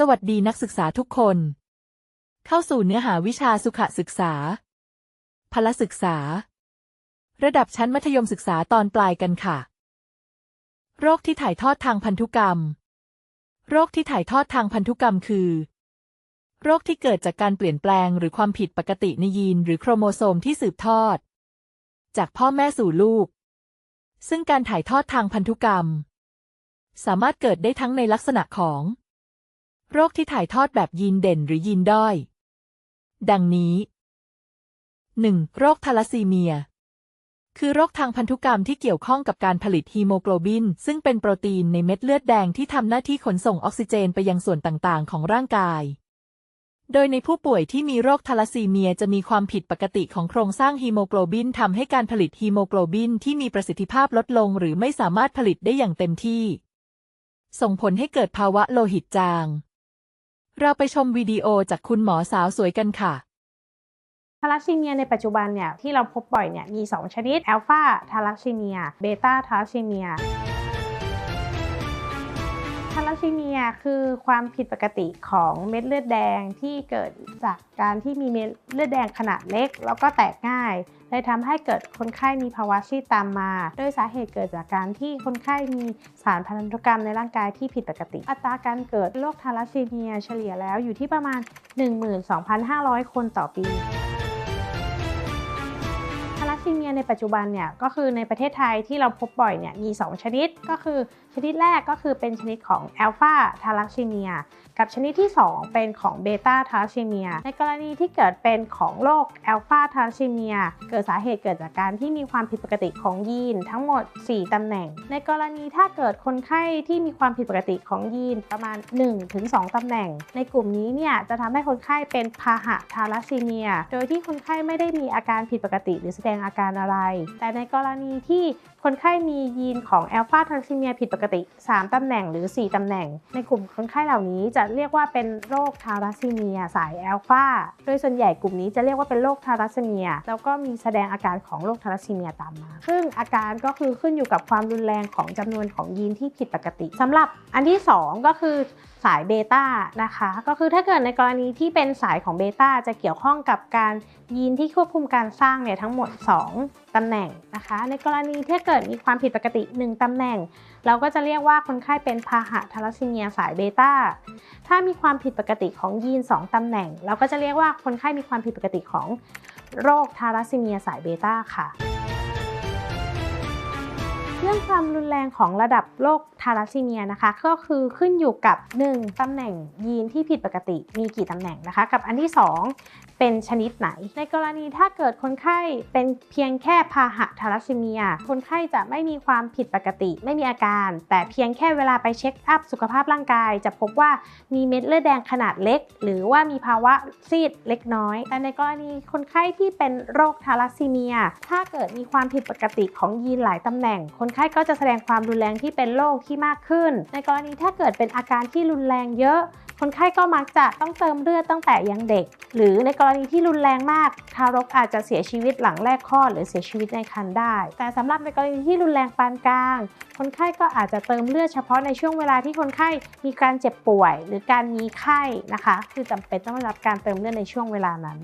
สวัสดีนักศึกษาทุกคน เข้าสู่เนื้อหาวิชาสุขศึกษา พละศึกษา ระดับชั้นมัธยมศึกษาตอนปลายกันค่ะ โรคที่ถ่ายทอดทางพันธุกรรม โรคที่ถ่ายทอดทางพันธุกรรมคือ โรคที่เกิดจากการเปลี่ยนแปลงหรือความผิดปกติในยีนหรือโครโมโซมที่สืบทอด จากพ่อแม่สู่ลูก ซึ่งการถ่ายทอดทางพันธุกรรม สามารถเกิดได้ทั้งในลักษณะของ โรคที่ถ่ายทอดแบบยีนเด่นหรือยีนด้อย ดังนี้ 1. โรคทาลัสซีเมีย คือโรคทางพันธุกรรมที่เกี่ยวข้องกับการผลิตฮีโมโกลบิน ซึ่งเป็นโปรตีนในเม็ดเลือดแดงที่ทำหน้าที่ขนส่งออกซิเจนไปยังส่วนต่างๆ ของร่างกาย โดยในผู้ป่วยที่มีโรคทาลัสซีเมียจะมีความผิดปกติของโครงสร้างฮีโมโกลบินทำให้การผลิตฮีโมโกลบินที่มีประสิทธิภาพลดลง หรือไม่สามารถผลิตได้อย่างเต็มที่ ส่งผลให้เกิดภาวะโลหิตจาง เราไปชมวิดีโอจากคุณหมอสาวสวยกันค่ะทาลัสซีเมียในปัจจุบันเนี่ยที่เราพบบ่อยเนี่ยมี 2 ชนิด อัลฟาทาลัสซีเมีย เบต้าทาลัสซีเมีย ซีเมียคือความผิดปกติของเม็ดเลือดแดงที่เกิดจากการที่มีเม็ดเลือดแดงขนาดเล็ก แล้วก็แตกง่ายเลยทำให้เกิดคนไข้มีภาวะซีดตามมา โดยสาเหตุเกิดจากการที่คนไข้มีสารพันธุกรรมในร่างกายที่ผิดปกติ อัตราการเกิดโรคทาลัสซีเมียเฉลี่ยแล้วอยู่ที่ประมาณ 12,500 คนต่อปีทาลัสซีเมียในปัจจุบันเนี่ยก็คือในประเทศไทยที่เราพบบ่อยเนี่ยมี 2 ชนิดก็คือ ชนิดแรกก็คือเป็นชนิดของอัลฟาทาลัสซีเมียกับชนิดที่ 2 เป็นของเบต้าทาลัสซีเมียในกรณีที่เกิดเป็นของโรคอัลฟาทาลัสซีเมียเกิดสาเหตุเกิดจากการที่มีความผิดปกติของยีนทั้งหมด 4 ตำแหน่ง ในกรณีถ้าเกิดคนไข้ที่มีความผิดปกติของยีนประมาณ 1-2 ตำแหน่ง ในกลุ่มนี้เนี่ยจะทำให้คนไข้เป็นพาหะทาลัสซีเมีย โดยที่คนไข้ไม่ได้มีอาการผิดปกติหรือแสดงอาการอะไร แต่ในกรณีที่คนไข้มียีนของอัลฟาทาลัสซีเมียผิดปกติ 3 ตำแหน่งหรือ 4 ตำแหน่ง ในกลุ่มคนไข้เหล่านี้จะเรียกว่าเป็นโรคทาลัสซีเมีย สายแอลฟาโดยส่วนใหญ่กลุ่มนี้จะเรียกว่าเป็นโรคทาลัสซีเมีย แล้วก็มีแสดงอาการของโรคทาลัสซีเมียตามมาซึ่งอาการก็คือขึ้นอยู่กับความรุนแรงของจำนวนของยีนที่ผิดปกติสำหรับอันที่ 2 ก็คือสายเบต้านะคะ ก็คือถ้าเกิดในกรณีที่เป็นสายของเบต้าจะเกี่ยวข้องกับการยีนที่ควบคุมการสร้างเนี่ยทั้งหมด 2 ตำแหน่งนะคะ ในกรณีที่เกิดมีความผิดปกติ 1 ตำแหน่ง เราก็จะเรียกว่าคนไข้เป็นพาหะทาลัสซีเมียสายเบต้า ถ้ามีความผิดปกติของยีน 2 ตำแหน่ง เราก็จะเรียกว่าคนไข้มีความผิดปกติของโรคทาลัสซีเมียสายเบต้าค่ะ เรื่องความรุนแรงของระดับโรคทาลัสซีเมียนะคะ ก็คือขึ้นอยู่กับ 1. ตำแหน่งยีนที่ผิดปกติมีกี่ตำแหน่งนะคะ กับอันที่ 2 เป็นชนิดไหน ในกรณีถ้าเกิดคนไข้เป็นเพียงแค่พาหะทาลัสซีเมีย คนไข้จะไม่มีความผิดปกติ ไม่มีอาการ แต่เพียงแค่เวลาไปเช็คอัพสุขภาพร่างกาย จะพบว่ามีเม็ดเลือดแดงขนาดเล็ก หรือว่ามีภาวะซีดเล็กน้อย แต่ในกรณีคนไข้ที่เป็นโรคทาลัสซีเมีย ถ้าเกิดมีความผิดปกติของยีนหลายตำแหน่งคนนไข้ก็จะแสดงความรุนแรงที่เป็นโรคที่มากขึ้น ในกรณีถ้าเกิดเป็นอาการที่รุนแรงเยอะ คนไข้ก็มักจะต้องเติมเลือดตั้งแต่ยังเด็ก หรือในกรณีที่รุนแรงมากทารกอาจจะเสียชีวิตหลังแรกคลอดหรือเสียชีวิตในครรภ์ได้ แต่สำหรับในกรณีที่รุนแรงปานกลาง คนไข้ก็อาจจะเติมเลือดเฉพาะในช่วงเวลาที่คนไข้มีการเจ็บป่วย หรือการมีไข้นะคะ คือจำเป็นต้องรับการเติมเลือดในช่วงเวลานั้น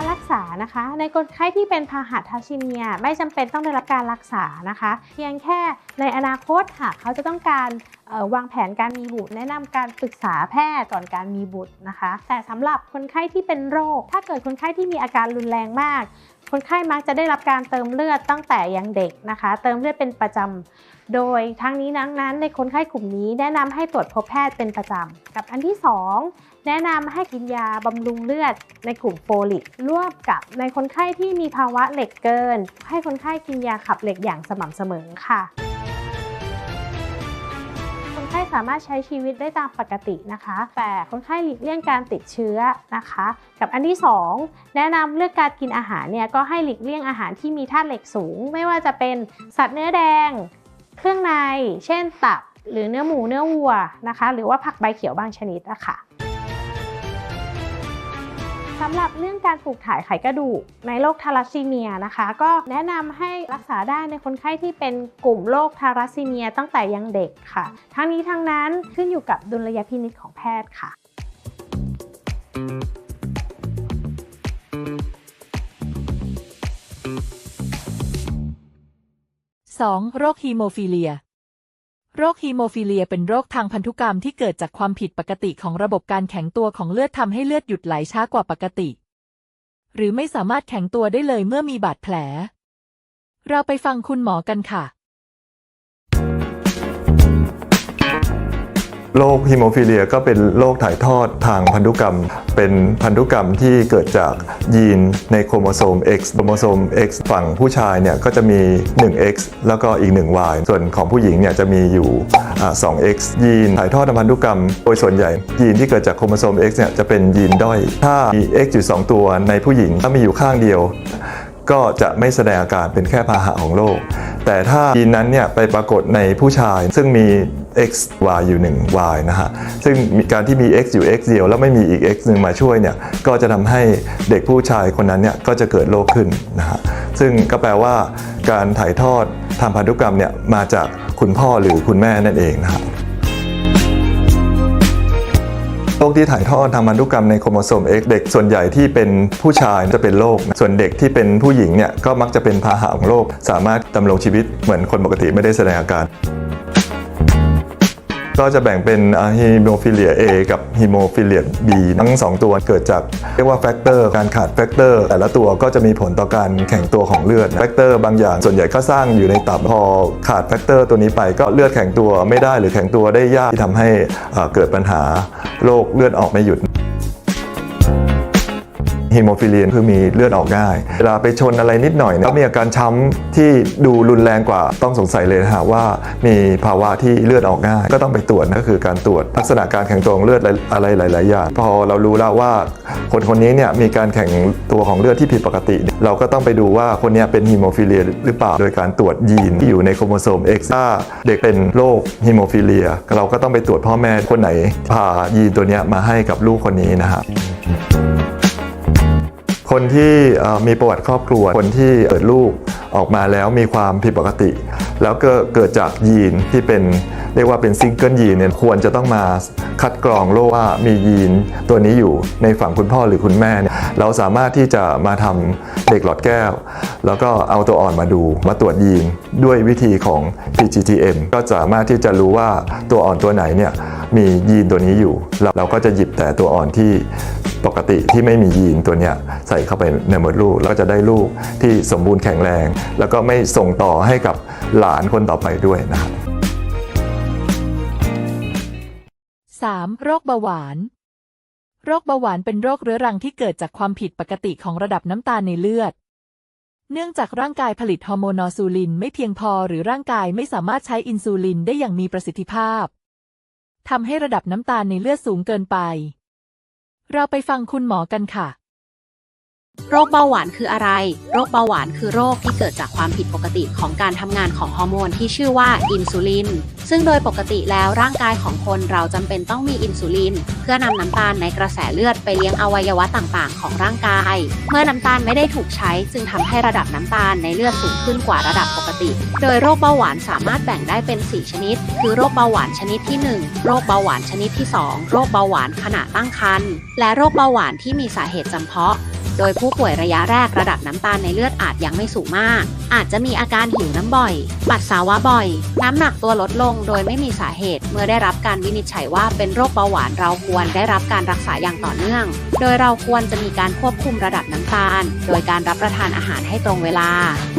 การรักษานะคะ ในคนไข้ที่เป็นพาหะทาชินเมียไม่จำเป็นต้องได้รับการรักษานะคะ เพียงแค่ในอนาคตหากเขาจะต้องการวางแผนการมีบุตร แนะนำการปรึกษาแพทย์ก่อนการมีบุตรนะคะ แต่สำหรับคนไข้ที่เป็นโรค ถ้าเกิดคนไข้ที่มีอาการรุนแรงมาก คนไข้มักจะได้รับการเติมเลือดตั้งแต่ยังเด็กนะคะ เติมเลือดเป็นประจำ โดยทั้งนี้นั้นนั้นในคนไข้กลุ่มนี้แนะนำให้ตรวจพบแพทย์เป็นประจำกับอันที่ 2 แนะนำให้กินยาบำรุงเลือดในกลุ่มโฟลิกร่วมกับในคนไข้ที่มีภาวะเหล็กเกิน ให้คนไข้กินยาขับเหล็กอย่างสม่ำเสมอค่ะคนไข้สามารถใช้ชีวิตได้ตามปกตินะคะ แต่คนไข้หลีกเลี่ยงการติดเชื้อนะคะ กับอันที่ 2 แนะนำเลือกการกินอาหารเนี่ยก็ให้หลีกเลี่ยงอาหารที่มีธาตุเหล็กสูง ไม่ว่าจะเป็นสัตว์เนื้อแดง เครื่องใน เช่นตับหรือเนื้อหมูเนื้อวัวนะคะ หรือว่าผักใบเขียวบางชนิดอะคะสำหรับเรื่องการปลูกถ่ายไขกระดูกในโรคทาลัสซีเมียนะคะ ก็แนะนำให้รักษาได้ในคนไข้ที่เป็นกลุ่มโรคทาลัสซีเมียตั้งแต่ยังเด็กค่ะ ทั้งนี้ทั้งนั้นขึ้นอยู่กับดุลยพินิจของแพทย์ค่ะ 2. โรคฮีโมฟิเลีย โรคฮีโมฟิเลียเป็นโรคทางพันธุกรรมที่เกิดจากความผิดปกติของระบบการแข็งตัวของเลือดทำให้เลือดหยุดไหลช้ากว่าปกติ หรือไม่สามารถแข็งตัวได้เลยเมื่อมีบาดแผล เราไปฟังคุณหมอกันค่ะ โรคฮิโมฟิเลียก็เป็นโรคถ่ายทอดทางพันธุกรรม เป็นพันธุกรรมที่เกิดจากยีนในโครโมโซม X โครโมโซม X ฝั่งผู้ชายเนี่ยก็จะมี 1X แล้วก็อีก 1Y ส่วนของผู้หญิงเนี่ยจะมีอยู่ 2X ยีนถ่ายทอดทางพันธุกรรม โดยส่วนใหญ่ยีนที่เกิดจากโครโมโซม X เนี่ยจะเป็นยีนด้อย ถ้ามี X อยู่ 2 ตัวในผู้หญิงถ้ามีอยู่ข้างเดียว ก็จะไม่แสดงอาการเป็นแค่พาหะของโรค แต่ถ้ายีนนั้นเนี่ยไปปรากฏในผู้ชาย ซึ่งมี X Y อยู่1 Y นะฮะ ซึ่งมีการที่มี X อยู่ X เดียวแล้วไม่มีอีก X หนึ่งมาช่วยเนี่ย ก็จะทำให้เด็กผู้ชายคนนั้นเนี่ยก็จะเกิดโรคขึ้นนะฮะ ซึ่งก็แปลว่าการถ่ายทอดทางพันธุกรรมเนี่ยมาจากคุณพ่อหรือคุณแม่นั่นเองนะฮะ โรคที่ถ่ายทอดทางพันธุกรรมในโครโมโซม X เด็กส่วนใหญ่ที่เป็นผู้ชายจะเป็นโรคส่วนเด็กที่เป็นผู้หญิงเนี่ยก็มักจะเป็นพาหะของโรคสามารถดำรงชีวิตเหมือนคนปกติไม่ได้แสดงอาการ ก็จะแบ่งเป็นฮีโมฟิเลีย A กับฮีโมฟิเลีย B ทั้ง 2 ตัวเกิดจากเรียกว่าแฟกเตอร์การขาดแฟกเตอร์แต่ละตัวก็จะมีผลต่อการแข็งตัวของเลือดแฟกเตอร์บางอย่างส่วนใหญ่ก็สร้างอยู่ในตับพอขาดแฟกเตอร์ตัวนี้ไปก็เลือดแข็งตัวไม่ได้หรือแข็งตัวได้ยากที่ทำให้เอ่อเกิดปัญหาโรคเลือดออกไม่หยุด ฮโมฟิเลียนคือมีเลือดออกง่าย เวลาไปชนอะไรนิดหน่อยก็มีอาการช้ำที่ดูรุนแรงกว่าต้องสงสัยเลยนะฮะว่ามีภาวะที่เลือดออกง่าย ก็ต้องไปตรวจก็คือการตรวจลักษณะการแข็งตัวของเลือดอะไรหลาย ๆ อย่าง พอเรารู้แล้วว่าคนคนนี้เนี่ยมีการแข็งตัวของเลือดที่ผิดปกติ เราก็ต้องไปดูว่าคนนี้เป็นฮีโมฟิเลียหรือเปล่าโดยการตรวจยีนที่อยู่ในโครโมโซม X ถ้าเด็กเป็นโรคฮีโมฟิเลีย เราก็ต้องไปตรวจพ่อแม่คนไหนพายีนตัวเนี้ยมาให้กับลูกคนนี้นะฮะ คนที่มีประวัติครอบครัว คนที่เกิดลูกออกมาแล้วมีความผิดปกติ แล้วก็เกิดจากยีนที่เป็นเรียกว่าเป็นซิงเกิลยีนเนี่ยควรจะต้องมาคัดกรองโรคว่ามียีนตัวนี้อยู่ในฝั่งคุณพ่อหรือคุณแม่เนี่ยเราสามารถที่จะมาทำเด็กหลอดแก้ว แล้วก็เอาตัวอ่อนมาดูมาตรวจยีนด้วยวิธีของ PGTM ก็สามารถที่จะรู้ว่าตัวอ่อนตัวไหนเนี่ยมียีนตัวนี้อยู่เราก็จะหยิบแต่ตัวอ่อนที่ ปกติที่ไม่มียีนตัวเนี้ยใส่เข้าไปในมดลูกแล้วก็จะได้ลูกที่สมบูรณ์แข็งแรง แล้วก็ไม่ส่งต่อให้กับหลานคนต่อไปด้วยนะครับ 3. โรคเบาหวาน โรคเบาหวานเป็นโรคเรื้อรังที่เกิดจากความผิดปกติของระดับน้ำตาลในเลือด เนื่องจากร่างกายผลิตฮอร์โมนอซูลินไม่เพียงพอหรือร่างกายไม่สามารถใช้อินซูลินได้อย่างมีประสิทธิภาพทำให้ระดับน้ำตาลในเลือดสูงเกินไป เราไปฟังคุณหมอกันค่ะ โรคเบาหวานคืออะไร โรคเบาหวานคือโรคที่เกิดจากความผิดปกติของการทำงานของฮอร์โมนที่ชื่อว่าอินซูลิน ซึ่งโดยปกติแล้วร่างกายของคนเราจำเป็นต้องมีอินซูลิน เพื่อนำน้ำตาลในกระแสเลือดไปเลี้ยงอวัยวะต่างๆ ของร่างกาย เมื่อน้ำตาลไม่ได้ถูกใช้ จึงทำให้ระดับน้ำตาลในเลือดสูงขึ้นกว่าระดับปกติ โดยโรคเบาหวานสามารถแบ่งได้เป็น 4 ชนิด คือโรคเบาหวานชนิดที่ 1 โรคเบาหวานชนิดที่ 2 โรคเบาหวานขณะตั้งครรภ์และโรคเบาหวานที่มีสาเหตุจำเพาะ โดยผู้ป่วยระยะแรกระดับน้ำตาลในเลือดอาจยังไม่สูงมาก อาจจะมีอาการหิวน้ำบ่อย ปัสสาวะบ่อย น้ำหนักตัวลดลงโดยไม่มีสาเหตุ เมื่อได้รับการวินิจฉัยว่าเป็นโรคเบาหวานเราควรได้รับการรักษาอย่างต่อเนื่อง โดยเราควรจะมีการควบคุมระดับน้ำตาล โดยการรับประทานอาหารให้ตรงเวลา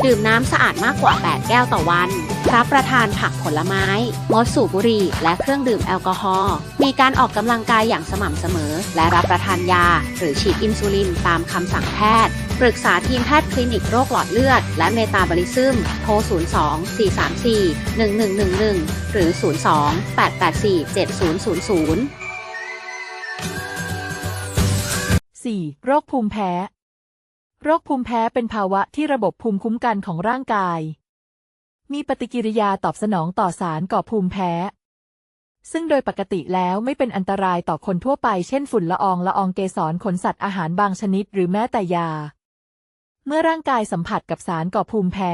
ดื่มน้ำสะอาดมากกว่า 8 แก้วต่อวันรับประทานผักผลไม้ งดสูบบุหรี่ และเครื่องดื่มแอลกอฮอล์ มีการออกกำลังกายอย่างสม่ำเสมอ และรับประทานยา หรือฉีดอินซูลินตามคำสั่งแพทย์ ปรึกษาทีมแพทย์คลินิกโรคหลอดเลือด และเมตาบอลิซึม โทร 02 434 1111 หรือ 02 884 7000 4. โรคภูมิแพ้ โรคภูมิแพ้เป็นภาวะที่ระบบภูมิคุ้มกันของร่างกาย มีปฏิกิริยาตอบสนองต่อสารก่อภูมิแพ้ ซึ่งโดยปกติแล้วไม่เป็นอันตรายต่อคนทั่วไปเช่นฝุ่นละอองละอองเกสรขนสัตว์อาหารบางชนิดหรือแม้แต่ยา เมื่อร่างกายสัมผัสกับสารก่อภูมิแพ้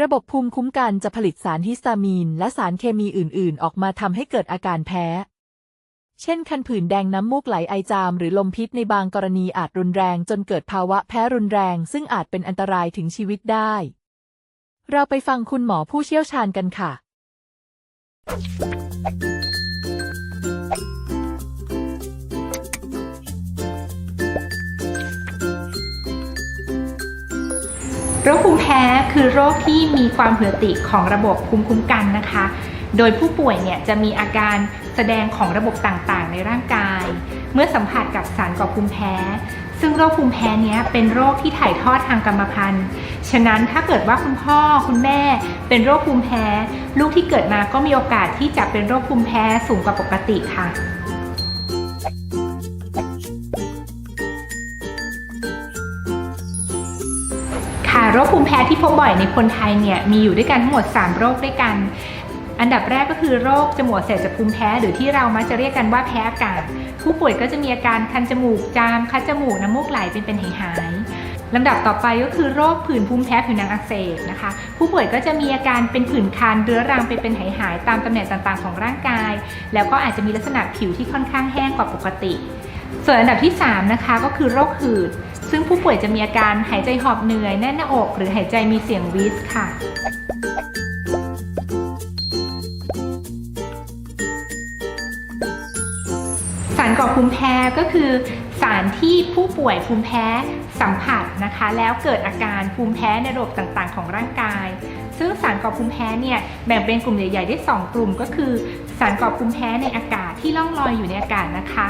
ระบบภูมิคุ้มกันจะผลิตสารฮิสตามีน และสารเคมีอื่น ๆ ออกมาทำให้เกิดอาการแพ้ เช่น คันผื่นแดงน้ำมูกไหลไอจาม หรือลมพิษในบางกรณีอาจรุนแรงจนเกิดภาวะแพ้รุนแรง ซึ่งอาจเป็นอันตรายถึงชีวิตได้ เราไปฟังคุณหมอผู้เชี่ยวชาญกันค่ะ โรคภูมิแพ้คือโรคที่มีความผิดปกติของระบบภูมิคุ้มกันนะคะ โดยผู้ป่วยเนี่ยจะมีอาการแสดงของระบบต่างๆ ในร่างกาย เมื่อสัมผัสกับสารก่อภูมิแพ้ ซึ่งโรคภูมิแพ้เนี้ยเป็นโรคที่ถ่ายทอดทางกรรมพันธุ์ ฉะนั้นถ้าเกิดว่าคุณพ่อคุณแม่ เป็นโรคภูมิแพ้ ลูกที่เกิดมาก็มีโอกาสที่จะเป็นโรคภูมิแพ้สูงกว่าปกติค่ะค่ะโรคภูมิแพ้ที่พบบ่อยในคนไทยเนี่ยมีอยู่ด้วยกันทั้งหมด 3 โรคด้วยกัน อันดับแรกก็คือโรคจมูกเสบจากภูมิแพ้ หรือที่เรามักจะเรียกกันว่าแพ้อากาศ ผู้ป่วยก็จะมีอาการคันจมูกจามคัดจมูกน้ำมูกไหลเป็นเป็นหายหายๆลำดับต่อไปก็คือโรคผื่นภูมิแพ้ผิวหนังอักเสบนะคะ ผู้ป่วยก็จะมีอาการเป็นผื่นคันเรื้อรังเป็นเป็นหายหายๆตามตำแหน่งต่างๆ ของร่างกาย แล้วก็อาจจะมีลักษณะผิวที่ค่อนข้างแห้งกว่าปกติ ส่วนอันดับที่ 3 นะคะก็คือโรคหืด ซึ่งผู้ป่วยจะมีอาการหายใจหอบเหนื่อยแน่นหน้าอก หรือหายใจมีเสียงวิสค่ะ ก่อภูมิแพ้ก็คือสารที่ผู้ป่วยภูมิแพ้สัมผัสนะคะ แล้วเกิดอาการภูมิแพ้ในระบบต่างๆ ของร่างกาย ซึ่งสารก่อภูมิแพ้เนี่ยแบ่งเป็นกลุ่มใหญ่ ๆ ได้ 2 กลุ่มก็คือ สารก่อภูมิแพ้ในอากาศที่ล่องลอยอยู่ในอากาศนะคะ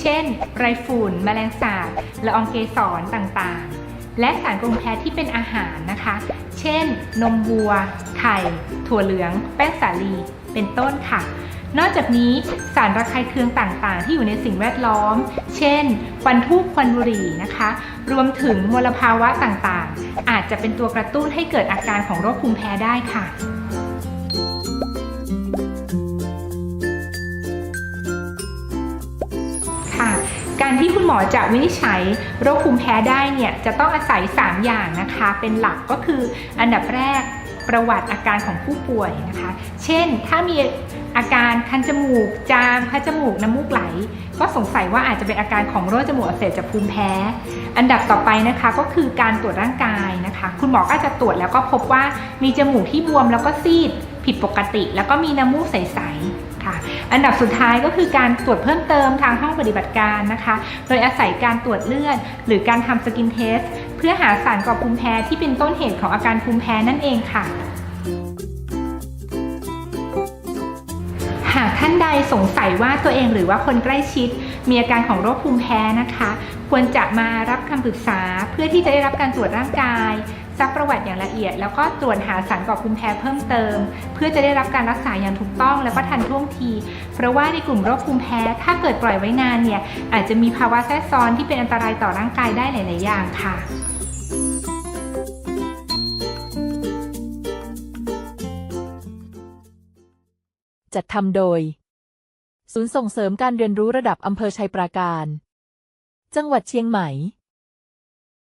เช่น ไรฝุ่น แมลงสาบละอองเกสรต่างๆ และสารก่อภูมิแพ้ที่เป็นอาหารนะคะ เช่น นมวัว ไข่ ถั่วเหลือง แป้งสาลี เป็นต้นค่ะ นอกจากนี้สารระคายเคืองต่างๆ ที่อยู่ในสิ่งแวดล้อม เช่นควันทูบควันบุหรี่นะคะ รวมถึงมลภาวะต่างๆ อาจจะเป็นตัวกระตุ้นให้เกิดอาการของโรคภูมิแพ้ได้ค่ะค่ะการที่คุณหมอจะวินิจฉัยโรคภูมิแพ้ได้เนี่ยจะต้องอาศัย 3 อย่างนะคะ เป็นหลักก็คืออันดับแรกประวัติอาการของผู้ป่วยนะคะ เช่นถ้ามี อาการคันจมูก จามคัดจมูกน้ำมูกไหล ก็สงสัยว่าอาจจะเป็นอาการของโรคจมูกอักเสบจากภูมิแพ้ อันดับต่อไปนะคะก็คือการตรวจร่างกายนะคะ คุณหมอก็จะตรวจแล้วก็พบว่ามีจมูกที่บวมแล้วก็ซีดผิดปกติ แล้วก็มีน้ำมูกใสๆค่ะอันดับสุดท้ายก็คือการตรวจเพิ่มเติมทางห้องปฏิบัติการนะคะ โดยอาศัยการตรวจเลือด หรือการทำสกินเทส เพื่อหาสารก่อภูมิแพ้ที่เป็นต้นเหตุของอาการภูมิแพ้นั่นเองค่ะ ท่านใดสงสัยว่าตัวเองหรือว่าคนใกล้ชิด มีอาการของโรคภูมิแพ้นะคะ ควรจะมารับคำปรึกษาเพื่อที่จะได้รับการตรวจร่างกายซักประวัติอย่างละเอียด แล้วก็ตรวจหาสารก่อภูมิแพ้เพิ่มเติม เพื่อจะได้รับการรักษาอย่างถูกต้องแล้วก็ทันท่วงที เพราะว่าในกลุ่มโรคภูมิแพ้ ถ้าเกิดปล่อยไว้นานเนี่ยอาจจะมีภาวะแทรกซ้อนที่เป็นอันตรายต่อร่างกายได้หลาย ๆ อย่างค่ะ จัดทำโดย ศูนย์ส่งเสริมการเรียนรู้ระดับอำเภอชัยปราการ จังหวัดเชียงใหม่